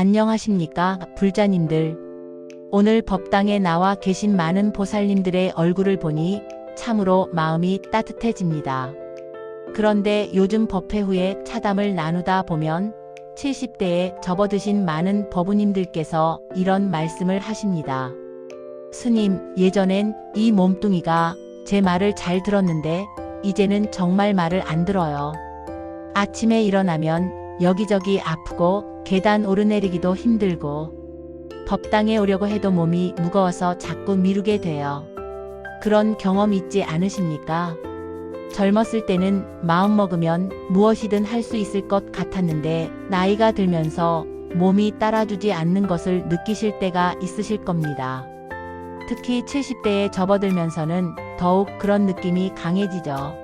안녕하십니까, 불자님들. 오늘 법당에 나와 계신 많은 보살님들의 얼굴을 보니 참으로 마음이 따뜻해집니다. 그런데 요즘 법회 후에 차담을 나누다 보면 70대에 접어드신 많은 법우님들께서 이런 말씀을 하십니다. 스님, 예전엔 이 몸뚱이가 제 말을 잘 들었는데 이제는 정말 말을 안 들어요. 아침에 일어나면 여기저기 아프고 계단 오르내리기도 힘들고 법당에 오려고 해도 몸이 무거워서 자꾸 미루게 돼요. 그런 경험 있지 않으십니까? 젊었을 때는 마음 먹으면 무엇이든 할 수 있을 것 같았는데 나이가 들면서 몸이 따라주지 않는 것을 느끼실 때가 있으실 겁니다. 특히 70대에 접어들면서는 더욱 그런 느낌이 강해지죠.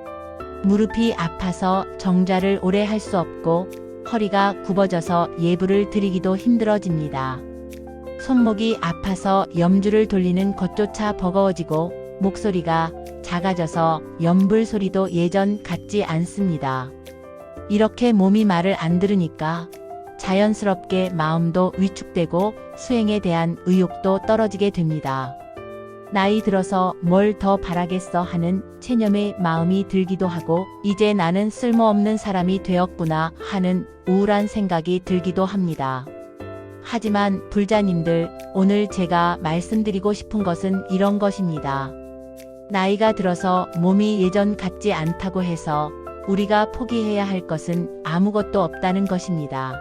무릎이 아파서 정자를 오래 할 수 없고 허리가 굽어져서 예불을 드리기도 힘들어집니다. 손목이 아파서 염주를 돌리는 것조차 버거워지고 목소리가 작아져서 연불 소리도 예전 같지 않습니다. 이렇게 몸이 말을 안 들으니까 자연스럽게 마음도 위축되고 수행에 대한 의욕도 떨어지게 됩니다. 나이 들어서 뭘 더 바라겠어 하는 체념의 마음이 들기도 하고 이제 나는 쓸모없는 사람이 되었구나 하는 우울한 생각이 들기도 합니다. 하지만 불자님들 오늘 제가 말씀드리고 싶은 것은 이런 것입니다. 나이가 들어서 몸이 예전 같지 않다고 해서 우리가 포기해야 할 것은 아무것도 없다는 것입니다.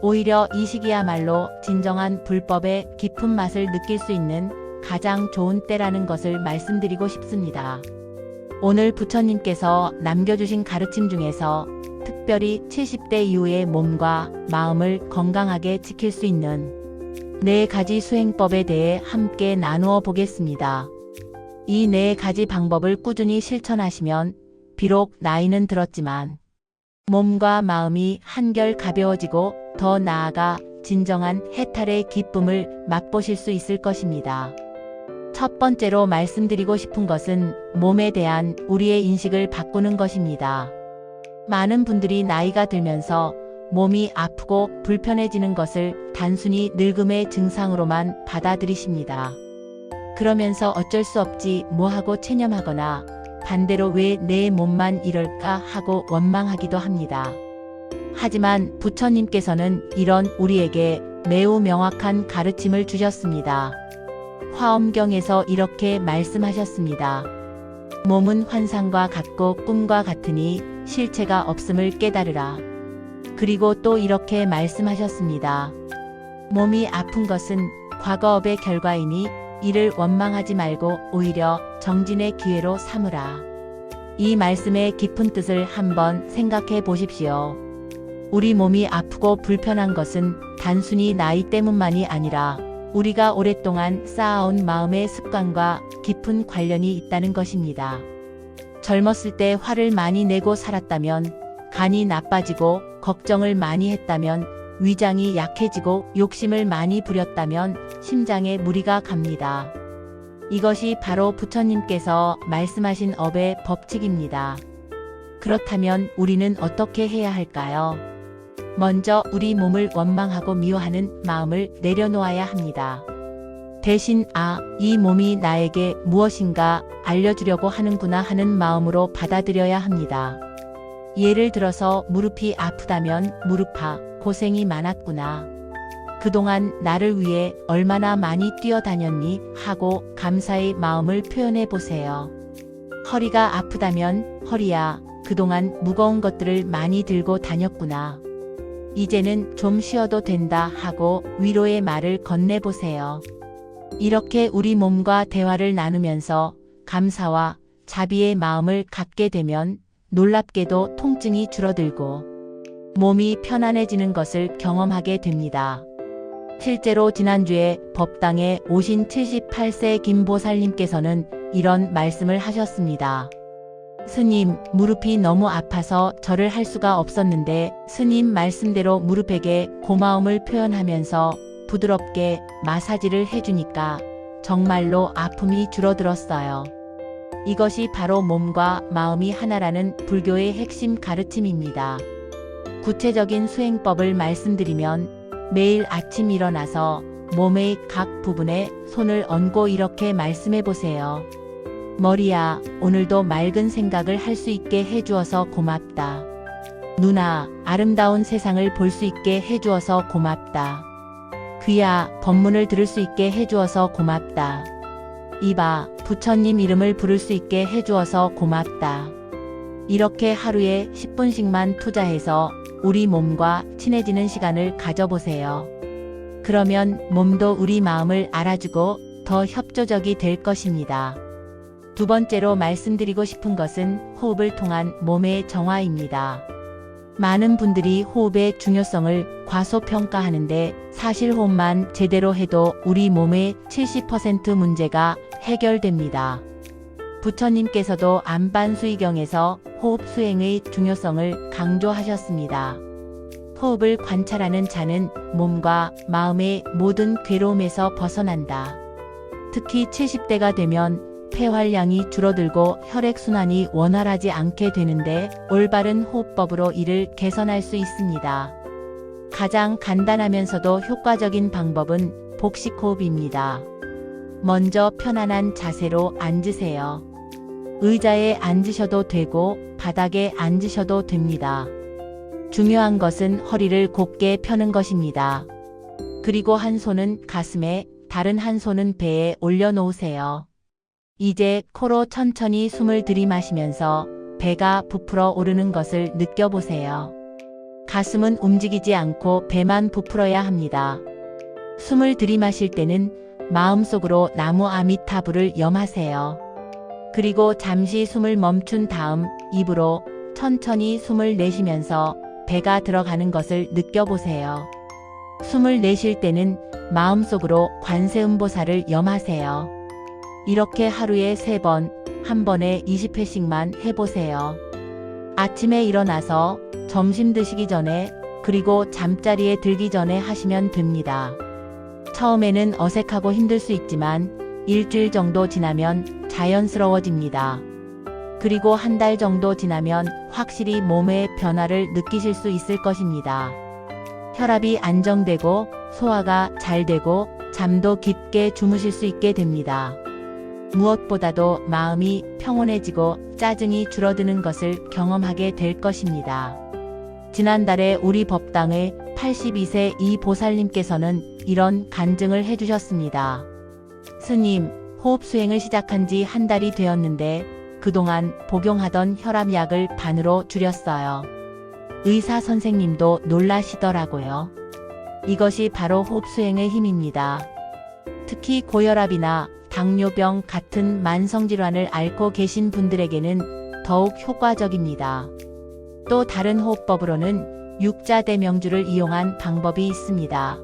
오히려 이 시기야말로 진정한 불법의 깊은 맛을 느낄 수 있는 가장 좋은 때라는 것을 말씀드리고 싶습니다. 오늘 부처님께서 남겨주신 가르침 중에서 특별히 70대 이후의 몸과 마음을 건강하게 지킬 수 있는 네 가지 수행법에 대해 함께 나누어 보겠습니다. 이 네 가지 방법을 꾸준히 실천하시면 비록 나이는 들었지만 몸과 마음이 한결 가벼워지고 더 나아가 진정한 해탈의 기쁨을 맛보실 수 있을 것입니다. 첫 번째로 말씀드리고 싶은 것은 몸에 대한 우리의 인식을 바꾸는 것입니다. 많은 분들이 나이가 들면서 몸이 아프고 불편해지는 것을 단순히 늙음의 증상으로만 받아들이십니다. 그러면서 어쩔 수 없지 뭐하고 체념하거나 반대로 왜 내 몸만 이럴까 하고 원망하기도 합니다. 하지만 부처님께서는 이런 우리에게 매우 명확한 가르침을 주셨습니다. 화엄경에서 이렇게 말씀하셨습니다. 몸은 환상과 같고 꿈과 같으니 실체가 없음을 깨달으라. 그리고 또 이렇게 말씀하셨습니다. 몸이 아픈 것은 과거업의 결과이니 이를 원망하지 말고 오히려 정진의 기회로 삼으라. 이 말씀의 깊은 뜻을 한번 생각해 보십시오. 우리 몸이 아프고 불편한 것은 단순히 나이 때문만이 아니라 우리가 오랫동안 쌓아온 마음의 습관과 깊은 관련이 있다는 것입니다. 젊었을 때 화를 많이 내고 살았다면 간이 나빠지고 걱정을 많이 했다면 위장이 약해지고 욕심을 많이 부렸다면 심장에 무리가 갑니다. 이것이 바로 부처님께서 말씀하신 업의 법칙입니다. 그렇다면 우리는 어떻게 해야 할까요? 먼저 우리 몸을 원망하고 미워하는 마음을 내려놓아야 합니다. 대신 아, 이 몸이 나에게 무엇인가 알려주려고 하는구나 하는 마음으로 받아들여야 합니다. 예를 들어서 무릎이 아프다면 무릎아, 고생이 많았구나. 그동안 나를 위해 얼마나 많이 뛰어다녔니 하고 감사의 마음을 표현해 보세요. 허리가 아프다면 허리야, 그동안 무거운 것들을 많이 들고 다녔구나. 이제는 좀 쉬어도 된다 하고 위로의 말을 건네보세요. 이렇게 우리 몸과 대화를 나누면서 감사와 자비의 마음을 갖게 되면 놀랍게도 통증이 줄어들고 몸이 편안해지는 것을 경험하게 됩니다. 실제로 지난주에 법당에 오신 78세 김보살님께서는 이런 말씀을 하셨습니다. 스님, 무릎이 너무 아파서 절을 할 수가 없었는데 스님 말씀대로 무릎에게 고마움을 표현하면서 부드럽게 마사지를 해주니까 정말로 아픔이 줄어들었어요. 이것이 바로 몸과 마음이 하나라는 불교의 핵심 가르침입니다. 구체적인 수행법을 말씀드리면 매일 아침 일어나서 몸의 각 부분에 손을 얹고 이렇게 말씀해 보세요. 머리야, 오늘도 맑은 생각을 할 수 있게 해주어서 고맙다. 누나, 아름다운 세상을 볼 수 있게 해주어서 고맙다. 귀야, 법문을 들을 수 있게 해주어서 고맙다. 이봐, 부처님 이름을 부를 수 있게 해주어서 고맙다. 이렇게 하루에 10분씩만 투자해서 우리 몸과 친해지는 시간을 가져보세요. 그러면 몸도 우리 마음을 알아주고 더 협조적이 될 것입니다. 두 번째로 말씀드리고 싶은 것은 호흡을 통한 몸의 정화입니다. 많은 분들이 호흡의 중요성을 과소평가하는데 사실 호흡만 제대로 해도 우리 몸의 70% 문제가 해결됩니다. 부처님께서도 안반수의경에서 호흡 수행의 중요성을 강조하셨습니다. 호흡을 관찰하는 자는 몸과 마음의 모든 괴로움에서 벗어난다. 특히 70대가 되면 폐활량이 줄어들고 혈액순환이 원활하지 않게 되는데 올바른 호흡법으로 이를 개선할 수 있습니다. 가장 간단하면서도 효과적인 방법은 복식호흡입니다. 먼저 편안한 자세로 앉으세요. 의자에 앉으셔도 되고 바닥에 앉으셔도 됩니다. 중요한 것은 허리를 곧게 펴는 것입니다. 그리고 한 손은 가슴에, 다른 한 손은 배에 올려놓으세요. 이제 코로 천천히 숨을 들이마시면서 배가 부풀어 오르는 것을 느껴보세요. 가슴은 움직이지 않고 배만 부풀어야 합니다. 숨을 들이마실 때는 마음속으로 나무 아미타불을 염하세요. 그리고 잠시 숨을 멈춘 다음 입으로 천천히 숨을 내쉬면서 배가 들어가는 것을 느껴보세요. 숨을 내쉴 때는 마음속으로 관세음보살을 염하세요. 이렇게 하루에 3번, 한 번에 20회씩만 해보세요. 아침에 일어나서 점심 드시기 전에 그리고 잠자리에 들기 전에 하시면 됩니다. 처음에는 어색하고 힘들 수 있지만 일주일 정도 지나면 자연스러워집니다. 그리고 한 달 정도 지나면 확실히 몸의 변화를 느끼실 수 있을 것입니다. 혈압이 안정되고 소화가 잘 되고 잠도 깊게 주무실 수 있게 됩니다. 무엇보다도 마음이 평온해지고 짜증이 줄어드는 것을 경험하게 될 것입니다. 지난달에 우리 법당의 82세 이 보살님께서는 이런 간증을 해주셨습니다. 스님, 호흡 수행을 시작한 지 한 달이 되었는데 그동안 복용하던 혈압약을 반으로 줄였어요. 의사 선생님도 놀라시더라고요. 이것이 바로 호흡 수행의 힘입니다. 특히 고혈압이나 당뇨병 같은 만성질환을 앓고 계신 분들에게는 더욱 효과적입니다. 또 다른 호흡법으로는 육자대명주를 이용한 방법이 있습니다.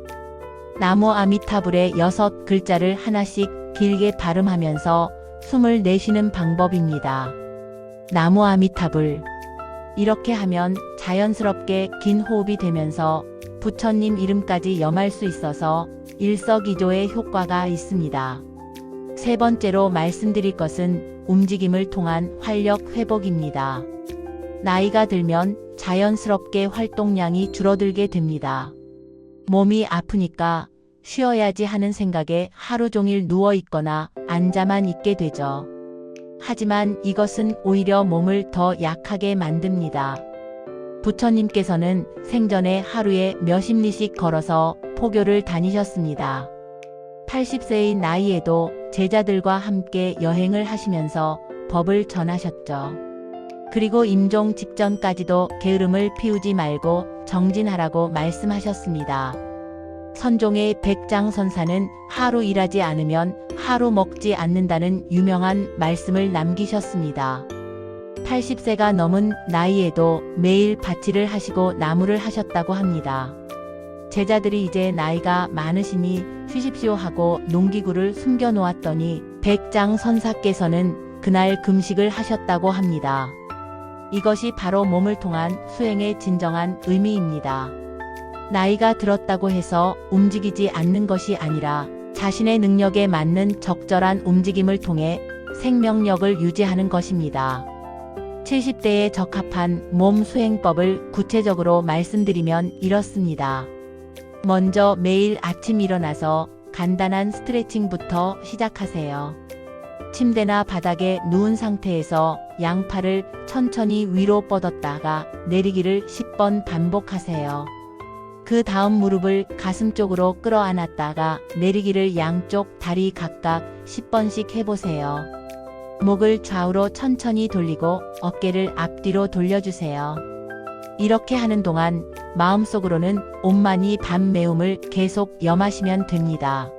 나무 아미타불의 여섯 글자를 하나씩 길게 발음하면서 숨을 내쉬는 방법입니다. 나무 아미타불. 이렇게 하면 자연스럽게 긴 호흡이 되면서 부처님 이름까지 염할 수 있어서 일석이조의 효과가 있습니다. 세 번째로 말씀드릴 것은 움직임을 통한 활력 회복입니다. 나이가 들면 자연스럽게 활동량이 줄어들게 됩니다. 몸이 아프니까 쉬어야지 하는 생각에 하루 종일 누워 있거나 앉아만 있게 되죠. 하지만 이것은 오히려 몸을 더 약하게 만듭니다. 부처님께서는 생전에 하루에 몇십 리씩 걸어서 포교를 다니셨습니다. 80세의 나이에도 제자들과 함께 여행을 하시면서 법을 전하셨죠. 그리고 임종 직전까지도 게으름을 피우지 말고 정진하라고 말씀하셨습니다. 선종의 백장선사는 하루 일하지 않으면 하루 먹지 않는다는 유명한 말씀을 남기셨습니다. 80세가 넘은 나이에도 매일 밭일을 하시고 나무를 하셨다고 합니다. 제자들이 이제 나이가 많으시니 쉬십시오 하고 농기구를 숨겨 놓았더니 백장 선사께서는 그날 금식을 하셨다고 합니다. 이것이 바로 몸을 통한 수행의 진정한 의미입니다. 나이가 들었다고 해서 움직이지 않는 것이 아니라 자신의 능력에 맞는 적절한 움직임을 통해 생명력을 유지하는 것입니다. 70대에 적합한 몸 수행법을 구체적으로 말씀드리면 이렇습니다. 먼저 매일 아침 일어나서 간단한 스트레칭부터 시작하세요. 침대나 바닥에 누운 상태에서 양팔을 천천히 위로 뻗었다가 내리기를 10번 반복하세요. 그 다음 무릎을 가슴 쪽으로 끌어안았다가 내리기를 양쪽 다리 각각 10번씩 해보세요. 목을 좌우로 천천히 돌리고 어깨를 앞뒤로 돌려주세요. 이렇게 하는 동안 마음속으로는 온만이 밤 매움을 계속 염하시면 됩니다.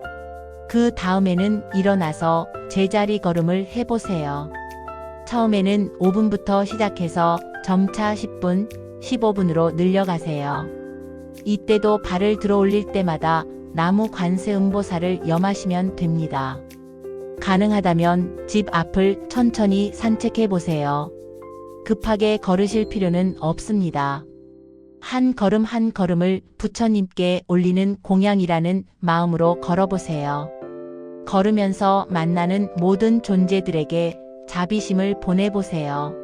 그 다음에는 일어나서 제자리 걸음을 해보세요. 처음에는 5분부터 시작해서 점차 10분, 15분으로 늘려가세요. 이때도 발을 들어 올릴 때마다 나무 관세음보살을 염하시면 됩니다. 가능하다면 집 앞을 천천히 산책해 보세요. 급하게 걸으실 필요는 없습니다. 한 걸음 한 걸음을 부처님께 올리는 공양이라는 마음으로 걸어보세요. 걸으면서 만나는 모든 존재들에게 자비심을 보내보세요.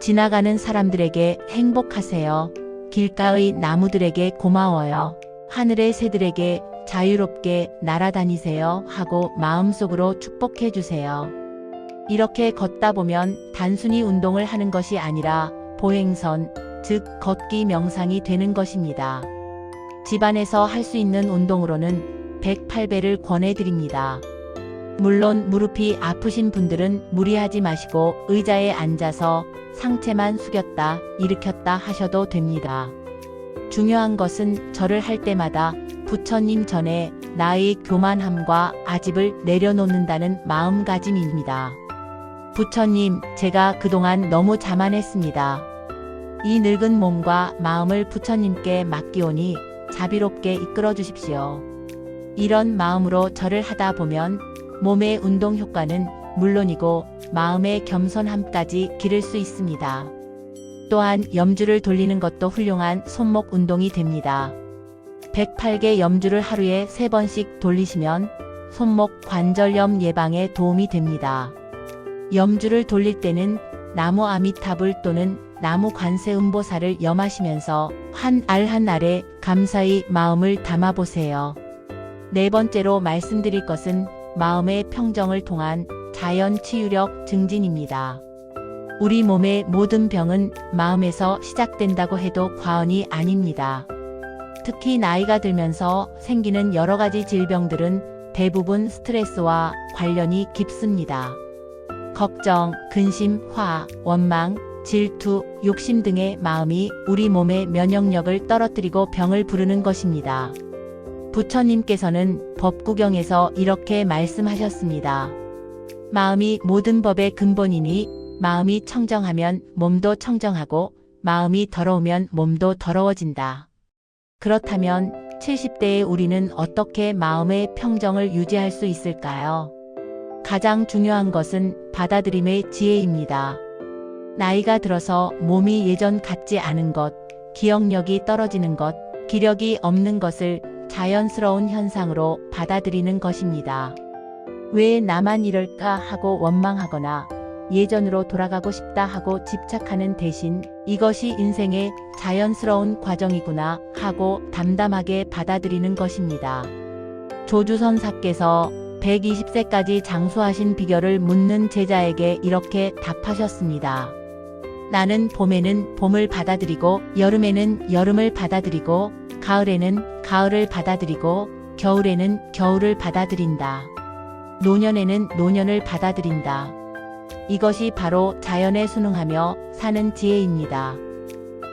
지나가는 사람들에게 행복하세요. 길가의 나무들에게 고마워요. 하늘의 새들에게 자유롭게 날아다니세요 하고 마음속으로 축복해 주세요. 이렇게 걷다 보면 단순히 운동을 하는 것이 아니라 보행선, 즉 걷기 명상이 되는 것입니다. 집안에서 할 수 있는 운동으로는 108배를 권해드립니다. 물론 무릎이 아프신 분들은 무리하지 마시고 의자에 앉아서 상체만 숙였다, 일으켰다 하셔도 됩니다. 중요한 것은 절을 할 때마다 부처님 전에 나의 교만함과 아집을 내려놓는다는 마음가짐입니다. 부처님, 제가 그동안 너무 자만했습니다. 이 늙은 몸과 마음을 부처님께 맡기오니 자비롭게 이끌어 주십시오. 이런 마음으로 절을 하다 보면 몸의 운동 효과는 물론이고 마음의 겸손함까지 기를 수 있습니다. 또한 염주를 돌리는 것도 훌륭한 손목 운동이 됩니다. 108개 염주를 하루에 3번씩 돌리시면 손목 관절염 예방에 도움이 됩니다. 염주를 돌릴 때는 나무 아미타불 또는 나무 관세음보살을 염하시면서 한 알 한 알에 감사의 마음을 담아보세요. 네 번째로 말씀드릴 것은 마음의 평정을 통한 자연 치유력 증진입니다. 우리 몸의 모든 병은 마음에서 시작된다고 해도 과언이 아닙니다. 특히 나이가 들면서 생기는 여러 가지 질병들은 대부분 스트레스와 관련이 깊습니다. 걱정, 근심, 화, 원망, 질투, 욕심 등의 마음이 우리 몸의 면역력을 떨어뜨리고 병을 부르는 것입니다. 부처님께서는 법구경에서 이렇게 말씀하셨습니다. 마음이 모든 법의 근본이니 마음이 청정하면 몸도 청정하고 마음이 더러우면 몸도 더러워진다. 그렇다면 70대의 우리는 어떻게 마음의 평정을 유지할 수 있을까요? 가장 중요한 것은 받아들임의 지혜입니다. 나이가 들어서 몸이 예전 같지 않은 것, 기억력이 떨어지는 것, 기력이 없는 것을 자연스러운 현상으로 받아들이는 것입니다. 왜 나만 이럴까 하고 원망하거나 예전으로 돌아가고 싶다 하고 집착하는 대신 이것이 인생의 자연스러운 과정이구나 하고 담담하게 받아들이는 것입니다. 조주선사께서 120세까지 장수하신 비결을 묻는 제자에게 이렇게 답하셨습니다. 나는 봄에는 봄을 받아들이고 여름에는 여름을 받아들이고 가을에는 가을을 받아들이고 겨울에는 겨울을 받아들인다. 노년에는 노년을 받아들인다. 이것이 바로 자연에 순응하며 사는 지혜입니다.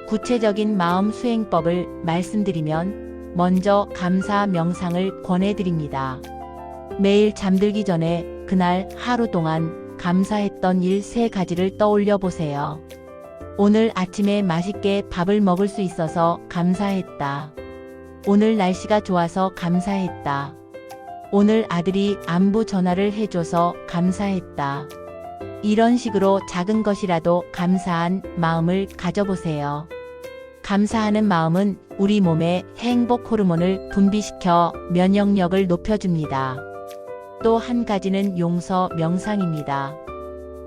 구체적인 마음 수행법을 말씀드리면 먼저 감사 명상을 권해드립니다. 매일 잠들기 전에 그날 하루 동안 감사했던 일 세 가지를 떠올려 보세요. 오늘 아침에 맛있게 밥을 먹을 수 있어서 감사했다. 오늘 날씨가 좋아서 감사했다. 오늘 아들이 안부 전화를 해줘서 감사했다. 이런 식으로 작은 것이라도 감사한 마음을 가져보세요. 감사하는 마음은 우리 몸에 행복 호르몬을 분비시켜 면역력을 높여줍니다. 또 한 가지는 용서 명상입니다.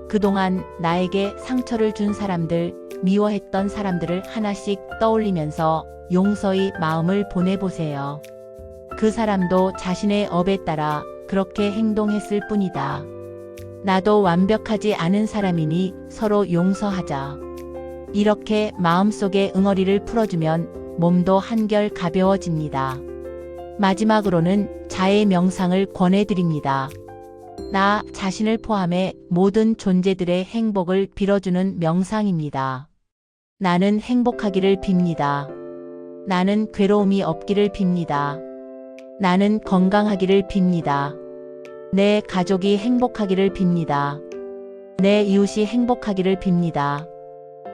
그동안 나에게 상처를 준 사람들, 미워했던 사람들을 하나씩 떠올리면서 용서의 마음을 보내보세요. 그 사람도 자신의 업에 따라 그렇게 행동했을 뿐이다. 나도 완벽하지 않은 사람이니 서로 용서하자. 이렇게 마음속의 응어리를 풀어주면 몸도 한결 가벼워집니다. 마지막으로는 자의 명상을 권해드립니다. 나 자신을 포함해 모든 존재들의 행복을 빌어주는 명상입니다. 나는 행복하기를 빕니다. 나는 괴로움이 없기를 빕니다. 나는 건강하기를 빕니다. 내 가족이 행복하기를 빕니다. 내 이웃이 행복하기를 빕니다.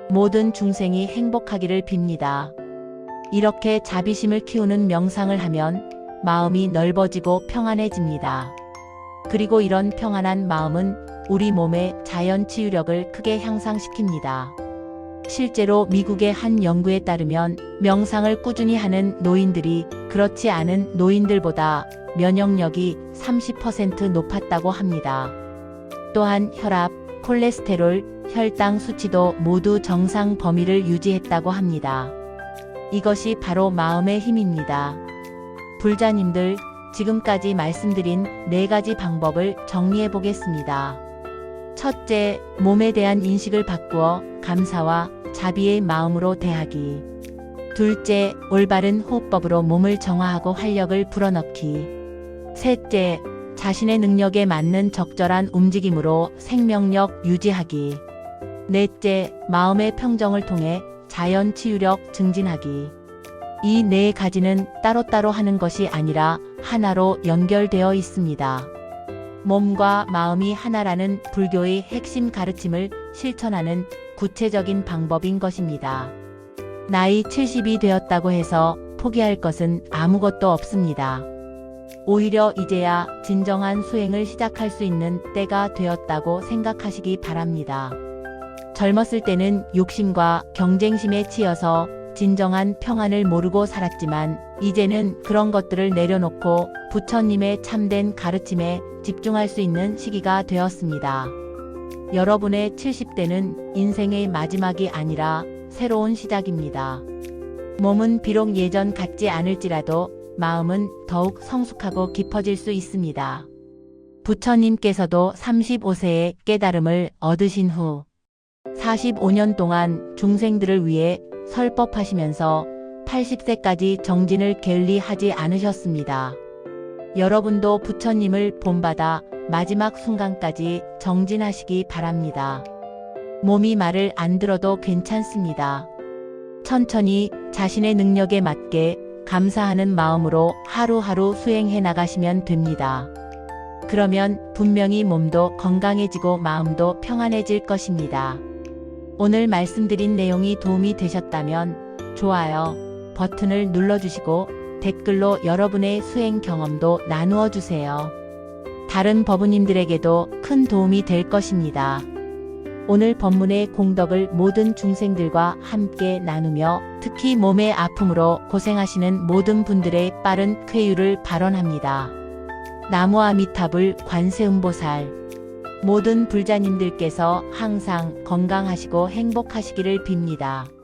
모든 중생이 행복하기를 빕니다. 이렇게 자비심을 키우는 명상을 하면 마음이 넓어지고 평안해집니다. 그리고 이런 평안한 마음은 우리 몸의 자연 치유력을 크게 향상시킵니다. 실제로 미국의 한 연구에 따르면 명상을 꾸준히 하는 노인들이 그렇지 않은 노인들보다 면역력이 30% 높았다고 합니다. 또한 혈압, 콜레스테롤, 혈당 수치도 모두 정상 범위를 유지했다고 합니다. 이것이 바로 마음의 힘입니다. 불자님들, 지금까지 말씀드린 네 가지 방법을 정리해 보겠습니다. 첫째, 몸에 대한 인식을 바꾸어 감사와 자비의 마음으로 대하기. 둘째, 올바른 호흡법으로 몸을 정화하고 활력을 불어넣기. 셋째, 자신의 능력에 맞는 적절한 움직임으로 생명력 유지하기. 넷째, 마음의 평정을 통해 자연 치유력 증진하기. 이 네 가지는 따로따로 하는 것이 아니라 하나로 연결되어 있습니다. 몸과 마음이 하나라는 불교의 핵심 가르침을 실천하는 구체적인 방법인 것입니다. 나이 70이 되었다고 해서 포기할 것은 아무것도 없습니다. 오히려 이제야 진정한 수행을 시작할 수 있는 때가 되었다고 생각하시기 바랍니다. 젊었을 때는 욕심과 경쟁심에 치여서 진정한 평안을 모르고 살았지만 이제는 그런 것들을 내려놓고 부처님의 참된 가르침에 집중할 수 있는 시기가 되었습니다. 여러분의 70대는 인생의 마지막이 아니라 새로운 시작입니다. 몸은 비록 예전 같지 않을지라도 마음은 더욱 성숙하고 깊어질 수 있습니다. 부처님께서도 35세에 깨달음을 얻으신 후 45년 동안 중생들을 위해 설법하시면서 80세까지 정진을 게을리하지 않으셨습니다. 여러분도 부처님을 본받아 마지막 순간까지 정진하시기 바랍니다. 몸이 말을 안 들어도 괜찮습니다. 천천히 자신의 능력에 맞게 감사하는 마음으로 하루하루 수행해 나가시면 됩니다. 그러면 분명히 몸도 건강해지고 마음도 평안해질 것입니다. 오늘 말씀드린 내용이 도움이 되셨다면 좋아요 버튼을 눌러주시고 댓글로 여러분의 수행 경험도 나누어 주세요. 다른 법우님들에게도 큰 도움이 될 것입니다. 오늘 법문의 공덕을 모든 중생들과 함께 나누며 특히 몸의 아픔으로 고생하시는 모든 분들의 빠른 쾌유를 발언합니다. 나무아미타불 관세음보살 모든 불자님들께서 항상 건강하시고 행복하시기를 빕니다.